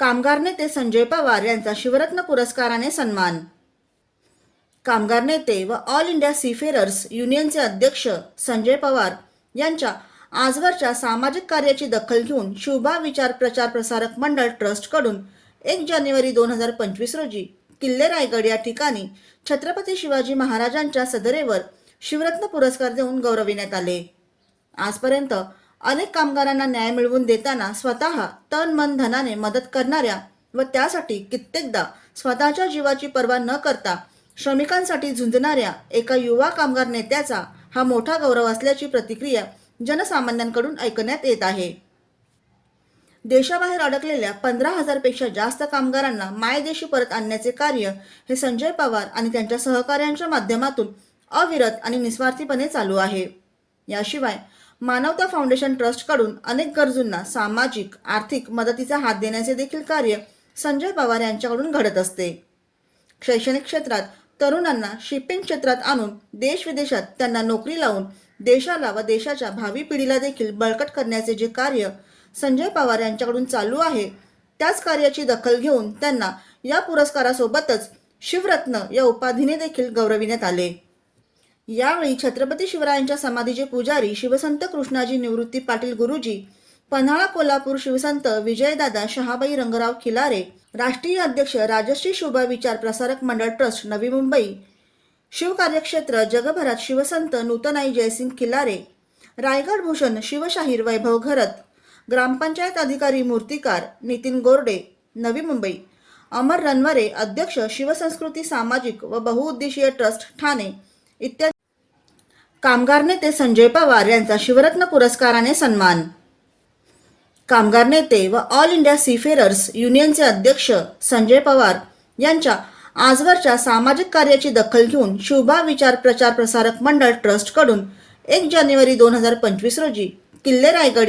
कामगार नेते संजय पवार यांचा शिवरत्न पुरस्काराने सन्मान. कामगार नेते व ऑल इंडिया सीफेरर्स युनियनचे अध्यक्ष संजय पवार यांच्या आजवरच्या सामाजिक कार्याची दखल घेऊन शुभा विचार प्रचार प्रसारक मंडळ ट्रस्टकडून एक जानेवारी दोन हजार पंचवीस रोजी किल्ले रायगड या ठिकाणी छत्रपती शिवाजी महाराजांच्या सदरेवर शिवरत्न पुरस्कार देऊन गौरविण्यात आले. आजपर्यंत अनेक कामगारांना न्याय मिळवून देताना स्वतः तन मन धनाने मदत करणाऱ्या व त्यासाठी कित्येकदा स्वतःच्या जीवाची पर्वा न करता श्रमिकांसाठी झुंजणाऱ्या एका युवा कामगार नेत्याचा हा मोठा गौरव असल्याची प्रतिक्रिया जनसामान्यांकडून ऐकण्यात येत आहे. देशाबाहेर अडकलेल्या पंधरा हजारपेक्षा जास्त कामगारांना मायदेशी परत आणण्याचे कार्य हे संजय पवार आणि त्यांच्या सहकाऱ्यांच्या माध्यमातून अविरत आणि निस्वार्थीपणे चालू आहे. याशिवाय मानवता फाउंडेशन ट्रस्टकडून अनेक गरजूंना सामाजिक आर्थिक मदतीचा हात देण्याचे देखील कार्य संजय पवार यांच्याकडून घडत असते. शैक्षणिक क्षेत्रात तरुणांना शिपिंग क्षेत्रात आणून देश विदेशात त्यांना नोकरी लावून देशाला व देशाच्या भावी पिढीला देखील बळकट करण्याचे जे कार्य संजय पवार यांच्याकडून चालू आहे त्याच कार्याची दखल घेऊन त्यांना या पुरस्कारासोबतच शिवरत्न या उपाधीने देखील गौरविण्यात आले. यावेळी छत्रपती शिवरायांच्या समाधीचे पुजारी शिवसंत कृष्णाजी निवृत्ती पाटील गुरुजी पन्हाळा कोल्हापूर शिवसंत विजयदादा शहाबाई रंगराव खिलारे राष्ट्रीय अध्यक्ष राजश्री शोभा विचार प्रसारक मंडळ ट्रस्ट नवी मुंबई शिवकार्यक्षेत्र जगभरात शिवसंत नूतनाई जयसिंग खिलारे रायगड भूषण शिवशाहीर वैभव घरत ग्रामपंचायत अधिकारी मूर्तिकार नितीन गोरडे नवी मुंबई अमर रनवरे अध्यक्ष शिवसंस्कृती सामाजिक व बहुउद्देशीय ट्रस्ट ठाणे इत्यादी कामगार नेते संजय पवार यांचा शिवरत्न पुरस्काराने सन्मान. कामगार नेते व ऑल इंडिया सीफेरर्स युनियनचे अध्यक्ष संजय पवार यांच्या आजवरच्या सामाजिक कार्याची दखल घेऊन शुभा विचार प्रचार प्रसारक मंडळ ट्रस्टकडून एक जानेवारी दोन हजार पंचवीस रोजी किल्ले रायगड